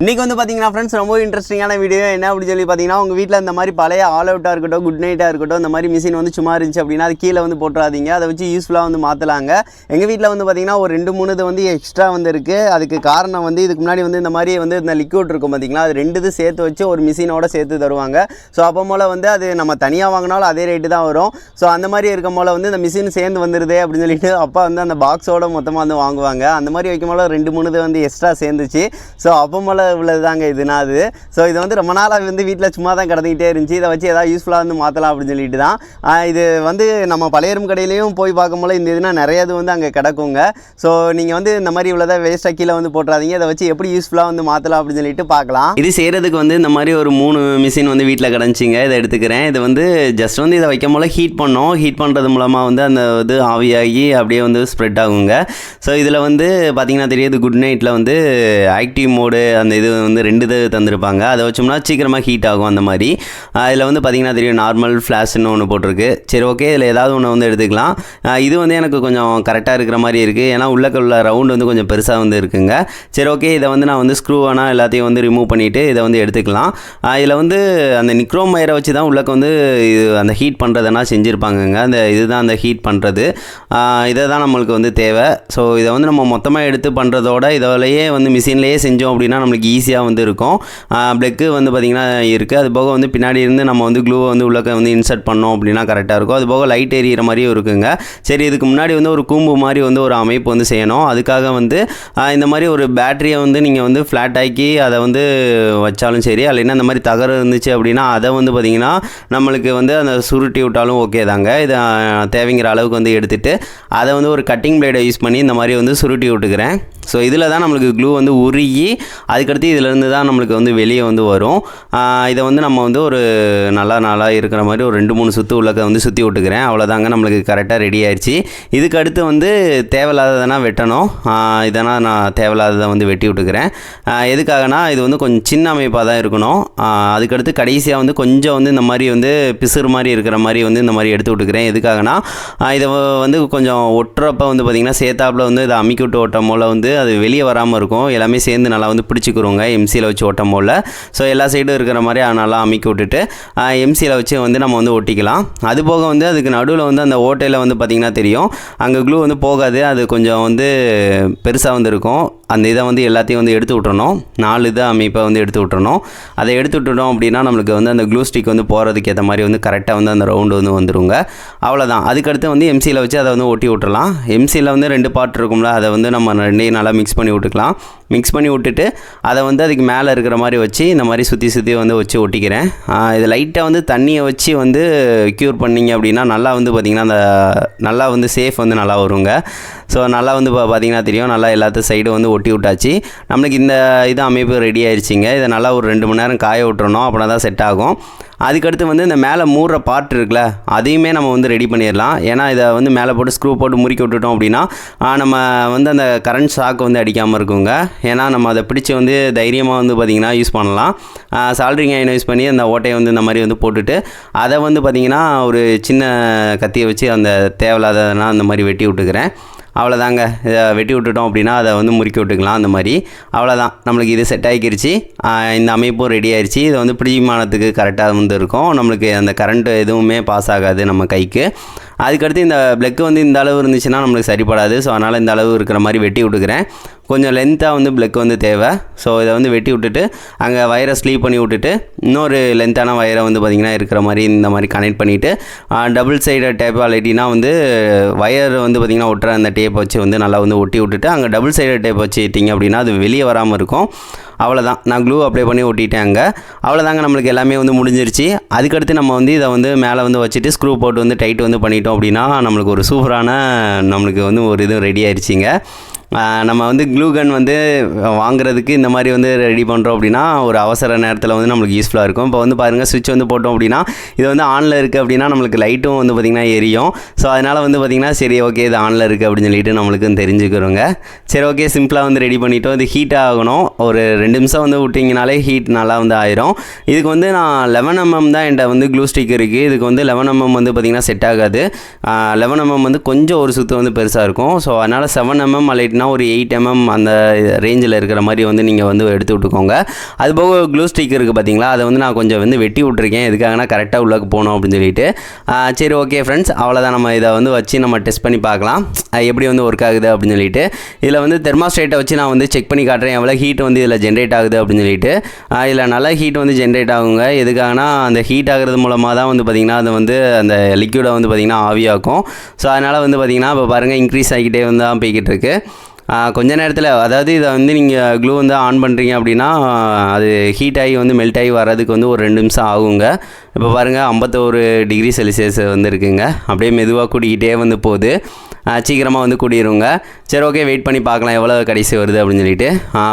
இன்னைக்கு வந்து பார்த்தீங்கன்னா ஃப்ரெண்ட்ஸ் ரொம்ப இன்ட்ரெஸ்டிங்கான வீடியோ என்ன அப்படின்னு சொல்லி பார்த்தீங்கன்னா உங்கள் வீட்டில் இந்த மாதிரி பழைய ஆல் அவுட்டாக இருக்கட்டும் குட் நைட்டாக இருக்கட்டும் இந்த மாதிரி மிஷின் வந்து சும்மா இருந்துச்சு அப்படின்னா அது கீழே வந்து போட்டுறாதீங்க. அதை வச்சு யூஸ்ஃபுல்லாக வந்து மாற்றலாங்க எங்கள் வீட்டில் வந்து பார்த்தீங்கன்னா ஒரு ரெண்டு மூணு இது வந்து எக்ஸ்ட்ரா வந்து இருக்குது அதுக்கு காரணம் வந்து இதுக்கு முன்னாடி வந்து இந்த மாதிரி வந்து இந்த லிக்விட் இருக்கும் பார்த்தீங்களா அது ரெண்டு இது சேர்த்து வச்சு ஒரு மிஷினோட சேர்த்து தருவாங்க. ஸோ அப்போ போல் வந்து அது நம்ம தனியாக வாங்கினாலும் அதே ரேட்டு தான் வரும். ஸோ அந்த மாதிரி இருக்கும் போல் வந்து இந்த மிஷின் சேர்ந்து வந்துடுதே அப்படின்னு சொல்லிட்டு அப்பா வந்து அந்த பாக்ஸோட மொத்தமாக வந்து வாங்குவாங்க. அந்த மாதிரி வைக்கும் போல ரெண்டு மூணு இது வந்து எக்ஸ்ட்ரா சேர்ந்துச்சு. ஸோ அப்போ போல் உள்ளது தாங்க இதுனா அது. ஸோ இது வந்து ரொம்ப நாளாக வந்து வீட்டில் சும்மா தான் கிடந்துக்கிட்டே இருந்துச்சு. இதை வச்சு எதாவது யூஸ்ஃபுல்லாக வந்து மாற்றலாம் அப்படின்னு சொல்லிட்டு தான். இது வந்து நம்ம பழையரும் கடையிலையும் போய் பார்க்கும்போது இந்த இதுனா நிறைய இது வந்து அங்கே கிடக்குங்க. ஸோ நீங்கள் வந்து இந்த மாதிரி உள்ளதை வேஸ்ட்டாக கீழே வந்து போட்டுறாதீங்க. இதை வச்சு எப்படி யூஸ்ஃபுல்லாக வந்து மாற்றலாம் அப்படின்னு சொல்லிட்டு பார்க்கலாம். இது செய்கிறதுக்கு வந்து இந்த மாதிரி ஒரு மூணு மிஷின் வந்து வீட்டில் கிடச்சிங்க இதை எடுத்துக்கிறேன். இது வந்து ஜஸ்ட் வந்து இதை வைக்கும் போல ஹீட் பண்ணோம். ஹீட் பண்ணுறது மூலமாக வந்து அந்த இது ஆவியாகி அப்படியே வந்து ஸ்ப்ரெட் ஆகுங்க. ஸோ இதில் வந்து பார்த்தீங்கன்னா தெரியுது குட் நைட்டில் வந்து ஆக்டிவ் மோடு அந்த இது வந்து ரெண்டு இது தந்திருப்பாங்க. அதை வச்சோம்னா சீக்கிரமாக ஹீட் ஆகும் அந்த மாதிரி. இதில் வந்து பார்த்தீங்கன்னா தெரியும் நார்மல் ஃப்ளாஷ்னு ஒன்று போட்டிருக்கு. சரி ஓகே இதில் ஏதாவது ஒன்று வந்து எடுத்துக்கலாம். இது வந்து எனக்கு கொஞ்சம் கரெக்டாக இருக்கிற மாதிரி இருக்குது ஏன்னா உள்ளக்க உள்ள ரவுண்ட் வந்து கொஞ்சம் பெருசாக வந்து இருக்குங்க. சரி ஓகே இதை வந்து நான் வந்து ஸ்க்ரூ எல்லாத்தையும் வந்து ரிமூவ் பண்ணிவிட்டு இதை வந்து எடுத்துக்கலாம். இதில் வந்து அந்த நிக்ரோம் மயரை வச்சு தான் உள்ளக்க வந்து இது அந்த ஹீட் பண்ணுறதெல்லாம் செஞ்சுருப்பாங்கங்க. அந்த இதுதான் அந்த ஹீட் பண்ணுறது இதை தான் நம்மளுக்கு வந்து தேவை. ஸோ இதை வந்து நம்ம மொத்தமாக எடுத்து பண்ணுறதோட இதோலையே வந்து மிஷின்லேயே செஞ்சோம் அப்படின்னா நம்மளுக்கு ஈஸியாக வந்து இருக்கும். ப்ளக்கு வந்து பார்த்திங்கன்னா இருக்குது அது போக வந்து பின்னாடி இருந்து நம்ம வந்து க்ளூவை வந்து உள்ளக்க வந்து இன்சர்ட் பண்ணோம் அப்படின்னா கரெக்டாக இருக்கும். அது போக லைட் எரியிற மாதிரியும் இருக்குங்க. சரி இதுக்கு முன்னாடி வந்து ஒரு கூம்பு மாதிரி வந்து ஒரு அமைப்பு வந்து செய்யணும். அதுக்காக வந்து இந்த மாதிரி ஒரு பேட்டரியை வந்து நீங்கள் வந்து ஃப்ளாட் ஆக்கி அதை வந்து வச்சாலும் சரி இல்லைன்னா இந்த மாதிரி தகர இருந்துச்சு அப்படின்னா அதை வந்து பார்த்திங்கன்னா நம்மளுக்கு வந்து அந்த சுருட்டி விட்டாலும் ஓகே தாங்க. இதை தேவைங்கிற அளவுக்கு வந்து எடுத்துகிட்டு அதை வந்து ஒரு கட்டிங் பிளேடை யூஸ் பண்ணி இந்த மாதிரி வந்து சுருட்டி விட்டுக்கிறேன். ஸோ இதில் தான் நம்மளுக்கு க்ளூ வந்து உருகி அதுக்கடுத்து இதிலேருந்து தான் நம்மளுக்கு வந்து வெளியே வந்து வரும். இதை வந்து நம்ம வந்து ஒரு நல்லா நாளாக இருக்கிற மாதிரி ஒரு ரெண்டு மூணு சுற்று உள்ளக்க வந்து சுற்றி விட்டுக்கிறேன். அவ்வளோதாங்க நம்மளுக்கு கரெக்டாக ரெடி ஆயிடுச்சு இதுக்கு அடுத்து வந்து தேவையில்லாததெல்லாம் வெட்டணும். ஆஹ், இதெல்லாம் நான் தேவையில்லாததை வந்து வெட்டி விட்டுக்கிறேன். எதுக்காகனா இது வந்து கொஞ்சம் சின்ன அமைப்பாக தான் இருக்கணும். அதுக்கடுத்து கடைசியாக வந்து கொஞ்சம் வந்து இந்த மாதிரி வந்து பிசுறு மாதிரி இருக்கிற மாதிரி வந்து இந்த மாதிரி எடுத்து விட்டுக்கிறேன். எதுக்காகனா இதை வந்து கொஞ்சம் ஒட்டுறப்ப வந்து பார்த்திங்கன்னா சேத்தாப்பில் வந்து இதை அமுக்கி விட்டு ஓட்டம் போல் வந்து அது வெளியே வராமல் இருக்கும். எல்லாமே சேர்ந்து நல்லா வந்து பிடிச்சிக்கிறோங்க எம்சியில் வச்சு ஓட்டம் போல் ஸோ எல்லா சைடும் இருக்கிற மாதிரி அதை நல்லா அமுக்கி விட்டுட்டு எம்சியில் வச்சு வந்து நம்ம வந்து ஒட்டிக்கலாம். அது போக வந்து அதுக்கு நடுவில் வந்து அந்த ஓட்டையில் வந்து பார்த்திங்கன்னா தெரியும். அங்கே க்ளூ வந்து போகாது. அது கொஞ்சம் வந்து பெருசாக வந்து இருக்கும். அந்த இதை வந்து எல்லாத்தையும் வந்து எடுத்து விட்டுறணும். நாலு இதை அமைப்பை வந்து எடுத்து விட்டுறணும். அதை எடுத்து விட்டுட்டோம் அப்படின்னா நம்மளுக்கு வந்து அந்த க்ளூ ஸ்டிக் வந்து போகிறதுக்கு ஏற்ற மாதிரி வந்து கரெக்டாக வந்து அந்த ரவுண்டு வந்து வந்துருங்க. அவ்வளோதான் அதுக்கடுத்து வந்து எம்சியில் வச்சு அதை வந்து ஒட்டி விட்டுறலாம். எம்சியில் வந்து ரெண்டு பார்ட் இருக்கும்ல. அதை வந்து நம்ம ரெண்டையும் நல்லா மிக்ஸ் பண்ணி விட்டுக்கலாம். மிக்ஸ் பண்ணி விட்டுட்டு அதை அதை வந்து அதுக்கு மேலே இருக்கிற மாதிரி வச்சு இந்த மாதிரி சுற்றி சுற்றி வந்து வச்சு ஒட்டிக்கிறேன். இது லைட்டாக வந்து தண்ணியை வச்சு வந்து க்யூர் பண்ணிங்க அப்படின்னா நல்லா வந்து பார்த்திங்கன்னா அந்த நல்லா வந்து சேஃப் வந்து நல்லா வருங்க. ஸோ நல்லா வந்து பா பார்த்தீங்கன்னா தெரியும். நல்லா எல்லாத்தையும் சைடும் வந்து ஒட்டி விட்டாச்சு. நம்மளுக்கு இந்த இது அமைப்பு ரெடி ஆயிடுச்சிங்க இதை நல்லா ஒரு ரெண்டு மணி நேரம் காய விட்டுறணும். அப்படின்னா தான் செட் ஆகும். அதுக்கடுத்து வந்து இந்த மேலே மூடுற பார்ட் இருக்குல்ல அதையுமே நம்ம வந்து ரெடி பண்ணிடலாம். ஏன்னா இதை வந்து மேலே போட்டு ஸ்க்ரூ போட்டு முறுக்கி விட்டுட்டோம் அப்படின்னா நம்ம வந்து அந்த கரண்ட் ஷாக் வந்து அடிக்காமல் இருக்குங்க. ஏன்னா நம்ம அதை பிடிச்சி வந்து தைரியமாக வந்து பார்த்திங்கன்னா யூஸ் பண்ணலாம். சால்ட்ரிங் ஐனை யூஸ் பண்ணி அந்த ஓட்டையை வந்து இந்த மாதிரி வந்து போட்டுட்டு அதை வந்து பார்த்திங்கன்னா ஒரு சின்ன கத்தியை வச்சு அந்த தேவையில்லாததெல்லாம் அந்த மாதிரி வெட்டி விட்டுக்கிறேன். அவ்வளோதாங்க இதை வெட்டி விட்டுட்டோம் அப்படின்னா அதை வந்து முறுக்கி விட்டுக்கலாம் அந்த மாதிரி. அவ்வளோதான் நம்மளுக்கு இது செட் ஆகிக்கிருச்சு இந்த அமைப்பும் ரெடி ஆயிடுச்சு இது வந்து பிடிமானத்துக்கு கரெக்டாக வந்து இருக்கும். நம்மளுக்கு அந்த கரண்ட் எதுவுமே பாஸ் ஆகாது நம்ம கைக்கு. அதுக்கடுத்து இந்த பிளக்கு வந்து இந்த அளவு இருந்துச்சுன்னா நம்மளுக்கு சரிப்படாது. ஸோ அதனால் இந்த அளவு இருக்கிற மாதிரி வெட்டி விட்டுக்கிறேன். கொஞ்சம் லென்த்தாக வந்து பிளக் வந்து தேவை. ஸோ இதை வந்து வெட்டி விட்டுட்டு அங்கே வயரை ஸ்லீப் பண்ணி விட்டுட்டு இன்னொரு லென்த்தான வயரை வந்து பார்த்திங்கன்னா இருக்கிற மாதிரி இந்த மாதிரி கனெக்ட் பண்ணிவிட்டு டபுள் சைடு டேப் இல்லாட்டினா வந்து வயர் வந்து பார்த்திங்கன்னா ஒட்டுற அந்த டேப் வச்சு வந்து நல்லா வந்து ஒட்டி விட்டுட்டு அங்கே டபுள் சைடு டேப் வச்சுட்டிங்க அப்படின்னா அது வெளியே வராமல் இருக்கும். அவ்வளோதான் நான் க்ளூ அப்ளை பண்ணி ஒட்டிட்டேன் அங்கே. அவ்வளோதாங்க நம்மளுக்கு எல்லாமே வந்து முடிஞ்சிருச்சு. அதுக்கடுத்து நம்ம வந்து இதை வந்து மேலே வந்து வச்சுட்டு ஸ்க்ரூ போட்டு வந்து டைட் வந்து பண்ணிட்டோம் அப்படின்னா நம்மளுக்கு ஒரு சூப்பரான நம்மளுக்கு வந்து ஒரு இது ரெடி ஆயிடுச்சிங்க நம்ம வந்து க்ளூகன் வந்து வாங்குறதுக்கு இந்த மாதிரி வந்து ரெடி பண்ணுறோம் அப்படின்னா ஒரு அவசர நேரத்தில் வந்து நம்மளுக்கு யூஸ்ஃபுல்லாக இருக்கும். இப்போ வந்து பாருங்கள் சுவிட்ச் வந்து போட்டோம் அப்படின்னா இது வந்து ஆனில் இருக்குது அப்படின்னா நம்மளுக்கு லைட்டும் வந்து பார்த்திங்கன்னா எரியும். ஸோ அதனால் வந்து பார்த்திங்கன்னா சரி ஓகே இது ஆனில் இருக்குது அப்படின்னு சொல்லிட்டு நம்மளுக்கு தெரிஞ்சுக்கிறோங்க. சரி ஓகே சிம்பிளாக வந்து ரெடி பண்ணிவிட்டோம் இது ஹீட் ஆகணும். ஒரு ரெண்டு நிமிஷம் வந்து விட்டிங்கனாலே ஹீட் நல்லா வந்து ஆயிரும். இதுக்கு வந்து நான் லெவன் எம்எம் தான் என்கிட்ட வந்து க்ளூ ஸ்டிக் இருக்குது இதுக்கு வந்து லெவன் எம்எம் வந்து பார்த்திங்கன்னா செட் ஆகாது. லெவன் எம்எம் வந்து கொஞ்சம் ஒரு சுற்று வந்து பெருசாக இருக்கும். ஸோ அதனால் செவன் எம்எம் அலைட் அப்படின்னா ஒரு எயிட் எம்எம் அந்த ரேஞ்சில் இருக்கிற மாதிரி வந்து நீங்கள் வந்து எடுத்து விட்டுக்கோங்க. அது போக க்ளூ ஸ்டிக் இருக்குது பார்த்தீங்களா அதை வந்து நான் கொஞ்சம் வந்து வெட்டி விட்ருக்கேன் எதுக்காகனா கரெக்டாக உள்ளக்கு போகணும் அப்படின்னு சொல்லிட்டு. சரி ஓகே ஃப்ரெண்ட்ஸ் அவ்வளோதான் நம்ம இதை வந்து வச்சு நம்ம டெஸ்ட் பண்ணி பார்க்கலாம். எப்படி வந்து ஒர்க் ஆகுது அப்படின்னு சொல்லிட்டு இதில் வந்து தெர்மாஸ்டேட்டை வச்சு நான் வந்து செக் பண்ணி காட்டுறேன் எவ்வளோ ஹீட் வந்து இதில் ஜென்ரேட் ஆகுது அப்படின்னு சொல்லிட்டு. இதில் நல்லா ஹீட் வந்து ஜென்ரேட் ஆகுங்க. எதுக்காகனா அந்த ஹீட் ஆகுறது மூலமாக தான் வந்து பார்த்திங்கன்னா அது வந்து அந்த லிக்யூடை வந்து பார்த்திங்கன்னா ஆவியாக்கும். ஸோ அதனால் வந்து பார்த்திங்கன்னா இப்போ பாருங்கள் இன்க்ரீஸ் ஆகிக்கிட்டே வந்து தான் போய்கிட்டு இருக்கு. கொஞ்ச நேரத்தில் அதாவது இதை வந்து நீங்கள் க்ளூ வந்து ஆன் பண்ணுறீங்க அப்படின்னா அது ஹீட் ஆகி வந்து மெல்ட் ஆகி வர்றதுக்கு வந்து ஒரு ரெண்டு நிமிஷம் ஆகுங்க. இப்போ பாருங்கள் ஐம்பத்தோரு டிகிரி செல்சியஸ் வந்து இருக்குங்க. அப்படியே மெதுவாக கூட்டிக்கிட்டே வந்து போகுது. சீக்கிரமாக வந்து கூடிடுங்க சரி ஓகே வெயிட் பண்ணி பார்க்கலாம் எவ்வளோ கடைசி வருது அப்படின்னு சொல்லிட்டு.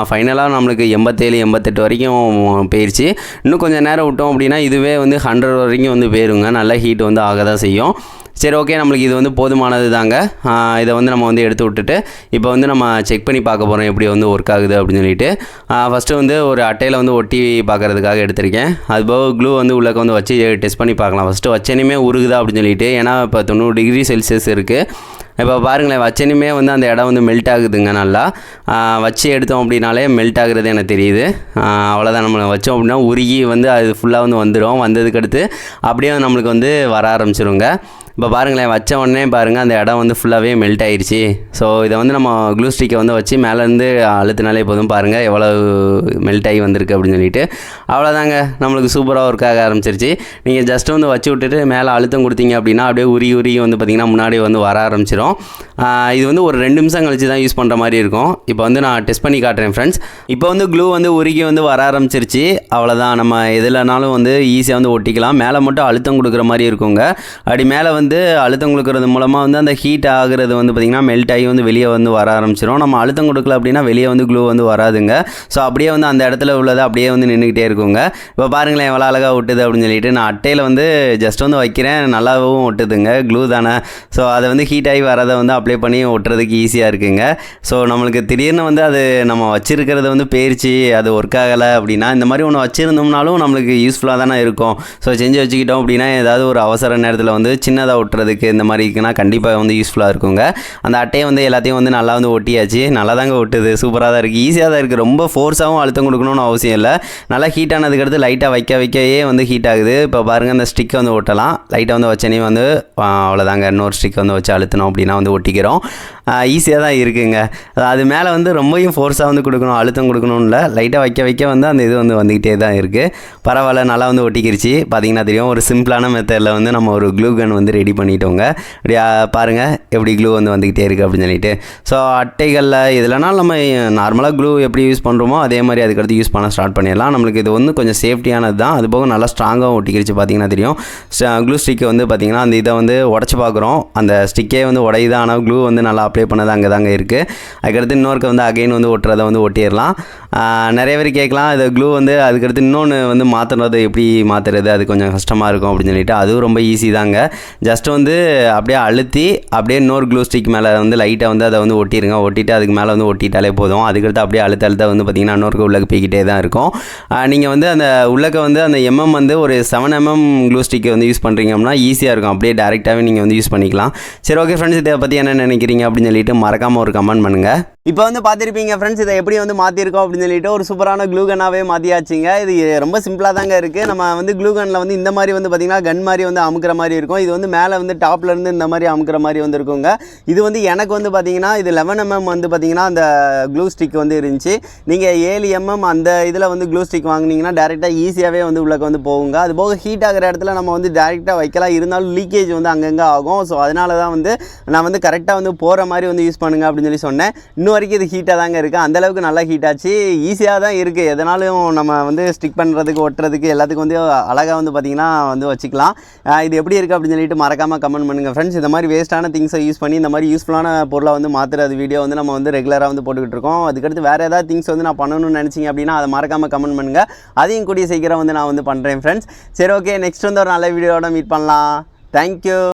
ஃபைனலாக நம்மளுக்கு எண்பத்தேழு எண்பத்தெட்டு வரைக்கும் போயிடுச்சு இன்னும் கொஞ்சம் நேரம் விட்டோம் அப்படின்னா இதுவே வந்து ஹண்ட்ரட் வரைக்கும் வந்து போயிருங்க. நல்லா ஹீட் வந்து ஆக தான் செய்யும். சரி ஓகே நம்மளுக்கு இது வந்து போதுமானது தாங்க இதை வந்து நம்ம வந்து எடுத்து விட்டுட்டு இப்போ வந்து நம்ம செக் பண்ணி பார்க்க போகிறோம் எப்படி வந்து ஒர்க் ஆகுது அப்படின்னு சொல்லிட்டு. ஃபஸ்ட்டு வந்து ஒரு அட்டையில் வந்து ஒட்டி பார்க்கறதுக்காக எடுத்திருக்கேன். அது போக க்ளூ வந்து உள்ளக்க வந்து வச்சு டெஸ்ட் பண்ணி பார்க்கலாம். ஃபஸ்ட்டு வச்சனையுமே உருகுதா அப்படின்னு சொல்லிட்டு ஏன்னா இப்போ தொண்ணூறு டிகிரி செல்சியஸ் இருக்குது இப்போ பாருங்களேன் வச்சனையுமே வந்து அந்த இடம் வந்து மெல்ட் ஆகுதுங்க நல்லா. வச்சு எடுத்தோம் அப்படின்னாலே மெல்ட் ஆகுறது எனக்கு தெரியுது. அவ்வளோதான் நம்ம வச்சோம் அப்படின்னா உருகி வந்து அது ஃபுல்லாக வந்து வந்துடும் வந்ததுக்கு அடுத்து அப்படியே நம்மளுக்கு வந்து வர ஆரம்பிச்சிருங்க. இப்போ பாருங்களேன் வச்ச உடனே பாருங்கள் அந்த இடம் வந்து ஃபுல்லாகவே மெல்ட் ஆயிருச்சு. ஸோ இதை வந்து நம்ம க்ளூ ஸ்டிக்கை வந்து வச்சு மேலேருந்து அழுத்தினாலே போதும் பாருங்கள் எவ்வளோ மெல்ட் ஆகி வந்திருக்கு அப்படின்னு சொல்லிட்டு. அவ்வளோதாங்க நம்மளுக்கு சூப்பராக ஒர்க் ஆக ஆரம்பிச்சிருச்சு. நீங்கள் ஜஸ்ட் வந்து வச்சு விட்டுட்டு மேலே அழுத்தம் கொடுத்தீங்க அப்படின்னா அப்படியே உரி உரி வந்து பார்த்திங்கன்னா முன்னாடி வந்து வர ஆரம்பிச்சிடும் இது வந்து ஒரு ரெண்டு நிமிஷம் கழிச்சு தான் யூஸ் பண்ணுற மாதிரி இருக்கும். இப்போ வந்து நான் டெஸ்ட் பண்ணி காட்டுறேன் ஃப்ரெண்ட்ஸ் இப்போ வந்து க்ளூ வந்து உருகி வந்து வர ஆரம்பிச்சிருச்சு. அவ்வளோதான் நம்ம எதுலனாலும் வந்து ஈஸியாக வந்து ஒட்டிக்கலாம். மேலே மட்டும் அழுத்தம் கொடுக்குற மாதிரி இருக்குங்க. அப்படி மேலே வந்து வந்து அழுத்தம் கொடுக்கறது மூலமாக வந்து அந்த ஹீட் ஆகுறது வந்து பார்த்திங்கன்னா மெல்ட் ஆகி வந்து வெளியே வந்து வர ஆரம்பிச்சிடும் நம்ம அழுத்தம் கொடுக்கல அப்படின்னா வெளியே வந்து க்ளூ வந்து வராதுங்க. ஸோ அப்படியே வந்து அந்த இடத்துல உள்ளது அப்படியே வந்து நின்றுக்கிட்டே இருக்குங்க. இப்போ பாருங்களேன் எவ்வளோ அழகாக ஒட்டுது அப்படின்னு சொல்லிட்டு நான் அட்டையில் வந்து ஜஸ்ட் வந்து வைக்கிறேன். நல்லாவும் ஒட்டுதுங்க. க்ளூ தானே. ஸோ அதை வந்து ஹீட் ஆகி வரதை வந்து அப்ளை பண்ணி ஒட்டுறதுக்கு ஈஸியாக இருக்குங்க. ஸோ நம்மளுக்கு திடீர்னு வந்து அது நம்ம வச்சிருக்கிறது வந்து போயிருச்சு அது ஒர்க் ஆகலை அப்படின்னா இந்த மாதிரி ஒன்று வச்சுருந்தோம்னாலும் நம்மளுக்கு யூஸ்ஃபுல்லாக தானே இருக்கும். ஸோ செஞ்சு வச்சுக்கிட்டோம் அப்படின்னா ஏதாவது ஒரு அவசர நேரத்தில் வந்து சின்னதாக ஒட்டுறதுக்கு இந்த மாதிரி இருக்குன்னா கண்டிப்பாக வந்து யூஸ்ஃபுல்லாக இருக்குங்க. அந்த அட்டையை வந்து எல்லாத்தையும் வந்து நல்லா வந்து ஒட்டியாச்சு. நல்லா தாங்க ஒட்டுது. சூப்பராக தான் இருக்குது ஈஸியாக தான் இருக்குது ரொம்ப ஃபோர்ஸாகவும் அழுத்தம் கொடுக்கணும்னு அவசியம் இல்லை. நல்லா ஹீட் ஆனதுக்கு அடுத்து லைட்டாக வைக்க வைக்கவே வந்து ஹீட் ஆகுது. இப்போ பாருங்கள் அந்த ஸ்டிக்கை வந்து ஒட்டலாம். லைட்டாக வந்து வச்சனே வந்து அவ்வளோதாங்க இன்னொரு ஸ்டிக் வந்து வச்சு அழுத்தணும் அப்படின்னா வந்து ஒட்டிக்கிறோம். ஈஸியாக தான் இருக்குங்க. அது மேலே வந்து ரொம்பவும் ஃபோர்ஸாக வந்து கொடுக்கணும் அழுத்தம் கொடுக்கணும்னு இல்லை லைட்டாக வைக்க வைக்க வந்து அந்த இது வந்து வந்துக்கிட்டே தான் இருக்குது பரவாயில்ல நல்லா வந்து ஒட்டிக்கிருச்சு. பார்த்தீங்கன்னா தெரியும் ஒரு சிம்பிளான மெத்தடில் வந்து நம்ம ஒரு க்ளூ கன் வந்து ரெடி பண்ணிட்டோங்க. அப்படி பாருங்கள் எப்படி க்ளூ வந்து வந்துக்கிட்டே இருக்குது அப்படின்னு சொல்லிட்டு. ஸோ அட்டைகளில் இதுலனாலும் நம்ம நார்மலாக க்ளூ எப்படி யூஸ் பண்ணுறோமோ அதே மாதிரி அதுக்கடுத்து யூஸ் பண்ண ஸ்டார்ட் பண்ணிடலாம். நம்மளுக்கு இது வந்து கொஞ்சம் சேஃப்டியானது தான். அது போக நல்லா ஸ்ட்ராங்காகவும் ஒட்டிக்கிருச்சு பார்த்தீங்கன்னா தெரியும். க்ளூ ஸ்டிக்கை வந்து பார்த்தீங்கன்னா அந்த இதை வந்து உடச்சி பார்க்குறோம் அந்த ஸ்டிக்கே வந்து உடையுது ஆனால் க்ளூ வந்து நல்லா அப்ளை பண்ணது அங்கே தாங்க இருக்குது அதுக்கடுத்து இன்னொருக்கு வந்து அகைன் வந்து ஒட்டுறதை வந்து ஒட்டிடலாம். நிறைய பேர் கேட்கலாம் இது க்ளூ வந்து அதுக்கடுத்து இன்னொன்று வந்து மாற்றுறது எப்படி மாற்றுறது அது கொஞ்சம் கஷ்டமாக இருக்கும் அப்படின்னு சொல்லிட்டு அதுவும் ரொம்ப ஈஸி தாங்க. ஜஸ்ட் வந்து அப்படியே அழுத்தி அப்படியே இன்னொரு க்ளூ ஸ்டிக் மேலே வந்து லைட்டாக வந்து அதை வந்து ஒட்டிடுங்க ஒட்டிட்டு அதுக்கு மேலே வந்து ஒட்டிட்டாலே போதும். அதுக்கடுத்து அப்படியே அழுத்த அழுத்த வந்து பார்த்திங்கன்னா இன்னொருக்கு உள்ளக்கு போய்கிட்டே தான் இருக்கும். நீங்கள் வந்து அந்த உள்ளக்க வந்து அந்த எம்எம் வந்து ஒரு செவன் எம்எம் க்ளூ ஸ்டிக் வந்து யூஸ் பண்ணுறீங்க அப்படின்னா ஈஸியாக இருக்கும். அப்படியே டேரெக்டாகவே நீங்கள் வந்து யூஸ் பண்ணிக்கலாம். சரி ஓகே ஃப்ரெண்ட்ஸ் இதை பற்றி என்ன நினைக்கிறீங்க அப்படின்னு சொல்லிட்டு மறக்காமல் ஒரு கமெண்ட் பண்ணுங்கள் இப்போ வந்து பார்த்துருப்பீங்க ஃப்ரெண்ட்ஸ் இதை எப்படி வந்து மாற்றிருக்கோம் அப்படின்னு சொல்லிட்டு ஒரு சூப்பரான க்ளூகனாகவே மாற்றியாச்சுங்க இது ரொம்ப சிம்பிளாக தாங்க இருக்குது நம்ம வந்து க்ளூகனில் வந்து இந்த மாதிரி வந்து பார்த்திங்கன்னா கன் மாதிரி வந்து அமுக்கிற மாதிரி இருக்கும். இது வந்து மேலே வந்து டாப்லேருந்து இந்த மாதிரி அமுக்கிற மாதிரி வந்து இருக்குங்க. இது வந்து எனக்கு வந்து பார்த்திங்கன்னா இது லெவன் எம்எம் வந்து பார்த்திங்கன்னா அந்த க்ளூ ஸ்டிக் வந்து இருந்துச்சு. நீங்கள் ஏழு எம்எம் அந்த இதில் வந்து க்ளூ ஸ்டிக் வாங்கினீங்கன்னா டேரெக்டாக ஈஸியாகவே வந்து உள்ளக்க வந்து போகுங்க. அது போக ஹீட் ஆகிற இடத்துல நம்ம வந்து டேரெக்டாக வைக்கலாம். இருந்தாலும் லீக்கேஜ் வந்து அங்கங்கே ஆகும். ஸோ அதனால தான் வந்து நான் வந்து கரெக்டாக வந்து போகிற மாதிரி வந்து யூஸ் பண்ணுங்கள் அப்படின்னு சொல்லி சொன்னேன். இன்னும் வரைக்கும் இது ஹீட்டாக தாங்க இருக்குது அந்தளவுக்கு நல்லா ஹீட் ஆச்சு. ஈஸியாக தான் இருக்குது எதனாலும் நம்ம வந்து ஸ்டிக் பண்ணுறதுக்கு ஒட்டுறதுக்கு எல்லாத்துக்கும் வந்து அழகாக வந்து பார்த்திங்கன்னா வந்து வச்சுக்கலாம். இது எப்படி இருக்குது அப்படின்னு சொல்லிட்டு மறக்காமல் கமெண்ட் பண்ணுங்கள் ஃப்ரெண்ட்ஸ் இந்த மாதிரி வேஸ்ட்டான திங்ஸை யூஸ் பண்ணி இந்த மாதிரி யூஸ்ஃபுல்லான பொருளை வந்து மாற்றுறது வீடியோ வந்து நம்ம வந்து ரெகுலராக வந்து போட்டுக்கிட்டு இருக்கோம். அதுக்கடுத்து வேறு ஏதாவது திங்ஸ் வந்து நான் பண்ணணும்னு நினச்சிங்க அப்படின்னா அதை மறக்காமல் கமெண்ட் பண்ணுங்கள் அதையும் கூடிய சீக்கிரம் வந்து நான் வந்து பண்ணுறேன் ஃப்ரெண்ட்ஸ் சரி ஓகே நெக்ஸ்ட் வந்து ஒரு நல்ல வீடியோட மீட் பண்ணலாம். தேங்க்யூ